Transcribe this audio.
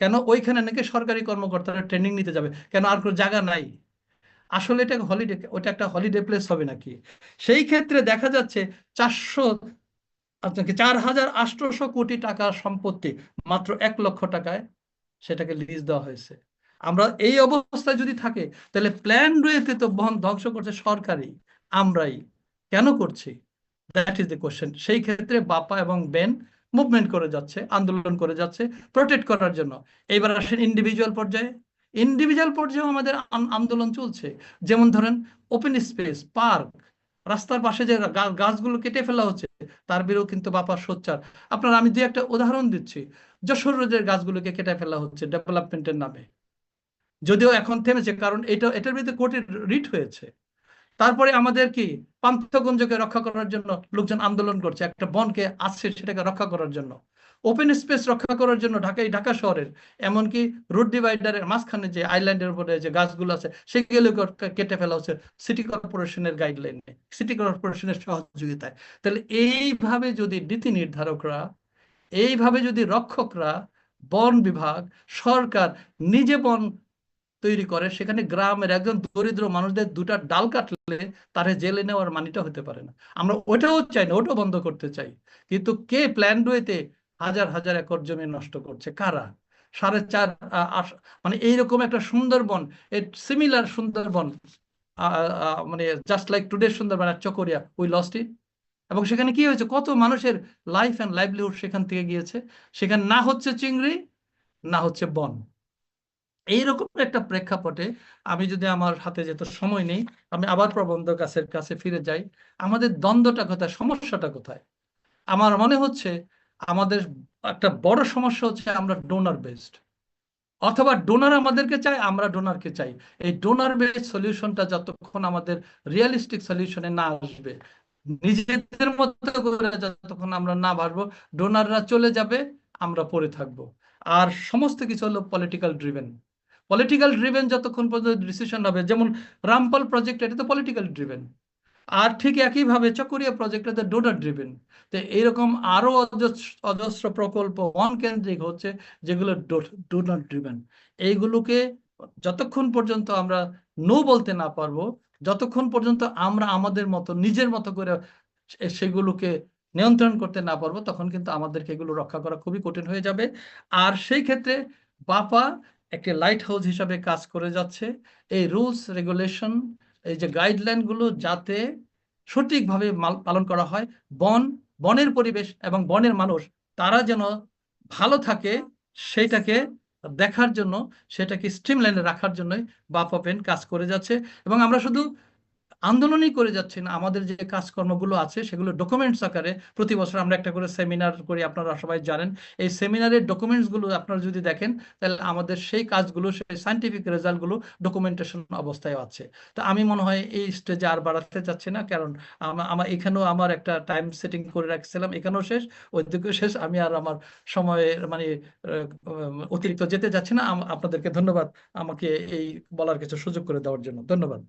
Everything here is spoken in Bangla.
কেন ওইখানে নাকি সরকারি কর্মকর্তারা ট্রেনিং নিতে যাবে? কেন আর কোনো জায়গা নাই? আসলে এটা হলিডে ওটা একটা হলিডে প্লেস হবে নাকি? সেই ক্ষেত্রে দেখা যাচ্ছে চারশো আপনাকে চার হাজার আটশোশো কোটি টাকার সম্পত্তি মাত্র এক লক্ষ টাকায় সেটাকে লিজ দেওয়া হয়েছে। আমরা এই অবস্থায় যদি থাকে, তাহলে প্ল্যান রয়েতে তো বহন ধ্বংস করছে সরকারি আমরাই। কেন করছি? দ্যাট ইজ দ্য কোশ্চেন সেই ক্ষেত্রে বাপা এবং বেন মুভমেন্ট করে যাচ্ছে, আন্দোলন করে যাচ্ছে প্রোটেক্ট করার জন্য। এইবার আসেন ইন্ডিভিজুয়াল পর্যায়ে। ইন্ডিভিজুয়াল পর্যায়েও আমাদের আন্দোলন চলছে। যেমন ধরেন ওপেন স্পেস পার্ক রাস্তার পাশে যে গাছগুলো কেটে ফেলা হচ্ছে, তার বিরুদ্ধে কিন্তু বাপার সোচ্চার। আপনার আমি দুই একটা উদাহরণ দিচ্ছি। যশোর রোডের গাছগুলোকে কেটে ফেলা হচ্ছে ডেভেলপমেন্টের নামে। যদিও এখন থেমেছে, কারণ এটা এটার বিরুদ্ধে কোর্টে রিট হয়েছে। তারপরে আমাদের কি পান্থগঞ্জকে রক্ষা করার জন্য লোকজন আন্দোলন করছে। একটা বনকে আছে সেটাকে রক্ষা করার জন্য। ওপেন স্পেস রক্ষা করার জন্য ঢাকায় ঢাকা শহরের, এমনকি রোড ডিভাইডারের মাঝখানে যে আইল্যান্ডের উপরে যে গাছগুলো আছে, সেগুলো কেটে ফেলা হচ্ছে সিটি কর্পোরেশনের গাইডলাইনে সিটি কর্পোরেশনের সহযোগিতায়। তাহলে এইভাবে যদি নীতি নির্ধারকরা, এইভাবে যদি রক্ষকরা, বন বিভাগ, সরকার নিজে বন তৈরি করে, সেখানে গ্রামের একজন দরিদ্র মানুষদের দুটা ডাল কাটলে তারে জেলে নেওয়ার মানিটা হতে পারে না। আমরা ওটাও চাই না ওটাও বন্ধ করতে চাই। কিন্তু কে প্ল্যান রয়েতে হাজার হাজার একর জমি নষ্ট করছে? কারা? সাড়ে চার মানে এইরকম একটা সুন্দরবন সিমিলার সুন্দরবন মানে জাস্ট লাইক টুডে সুন্দরবন আর চকরিয়া উই লস্ট ইট এবং সেখানে কি হয়েছে? কত মানুষের লাইফ অ্যান্ড লাইভলিহুড সেখান থেকে গিয়েছে। সেখানে না হচ্ছে চিংড়ি, না হচ্ছে বন। এইরকম একটা প্রেক্ষাপটে আমি যদি আমার হাতে যেত সময় নেই, আমি আবার প্রবন্ধ কাছের কাছে ফিরে যাই, আমাদের দ্বন্দ্বটা কোথায়, সমস্যাটা কোথায়? আমার মনে হচ্ছে আমাদের একটা বড় সমস্যা হচ্ছে আমরা ডোনার বেসড অথবা ডোনার আমাদেরকে চাই আমরা ডোনারকে চাই। এই ডোনার বেসড সলিউশনটা যতক্ষণ আমাদের রিয়েলিস্টিক সলিউশনে না আসবে, নিজেদের মতো করে যতক্ষণ আমরা না ভাববো ডোনাররা চলে যাবে, আমরা পড়ে থাকব। আর সমস্ত কিছু হলো পলিটিক্যাল ড্রিভেন পলিটিক্যাল ড্রিভেন যতক্ষণ পর্যন্ত ডিসিশন হবে, যেমন রামপাল প্রজেক্ট এটা তো পলিটিক্যাল ড্রিভেন আর ঠিক একইভাবে চকরিয়া প্রজেক্ট এটা ডোনার ড্রিভেন তো এইরকম আরও অজস্র প্রকল্প ওয়ান কেন্দ্রিক হচ্ছে, যেগুলো ডোনার ড্রিভেন এইগুলোকে যতক্ষণ পর্যন্ত আমরা নো বলতে না পারব, যতক্ষণ পর্যন্ত আমরা আমাদের মতো, নিজের মতো করে সেগুলোকে নিয়ন্ত্রণ করতে না পারব, তখন কিন্তু আমাদেরকে এগুলো রক্ষা করা খুবই কঠিন হয়ে যাবে। আর সেই ক্ষেত্রে বাপা একটি লাইট হাউস হিসাবে কাজ করে যাচ্ছে। এই রুলস রেগুলেশন এই যে গাইডলাইনগুলো যাতে সঠিকভাবে পালন করা হয়, বন, বনের পরিবেশ এবং বনের মানুষ, তারা যেন ভালো থাকে, সেইটাকে দেখার জন্য, সেটাকে স্ট্রিমলাইনে রাখার জন্যই বাপা অপেন কাজ করে যাচ্ছে। এবং আমরা শুধু আন্দোলনই করে যাচ্ছি না। আমাদের যে কাজকর্মগুলো আছে, সেগুলো ডকুমেন্টস আকারে প্রতি বছর আমরা একটা করে সেমিনার করি, আপনারা সবাই জানেন। এই সেমিনারের ডকুমেন্টসগুলো আপনারা যদি দেখেন, তাহলে আমাদের সেই কাজগুলো, সেই সাইন্টিফিক রেজাল্টগুলো ডকুমেন্টেশন অবস্থায় আছে। তো আমি মনে হয় এই স্টেজে আর বাড়াতে চাচ্ছি না, কারণ আমার এখানেও আমার একটা টাইম সেটিং করে রাখছিলাম, এখানেও শেষ, ওইদিকেও শেষ। আমি আর আমার সময়ের মানে অতিরিক্ত যেতে যাচ্ছি না। আপনাদেরকে ধন্যবাদ। আমাকে এই বলার কিছু সুযোগ করে দেওয়ার জন্য। ধন্যবাদ।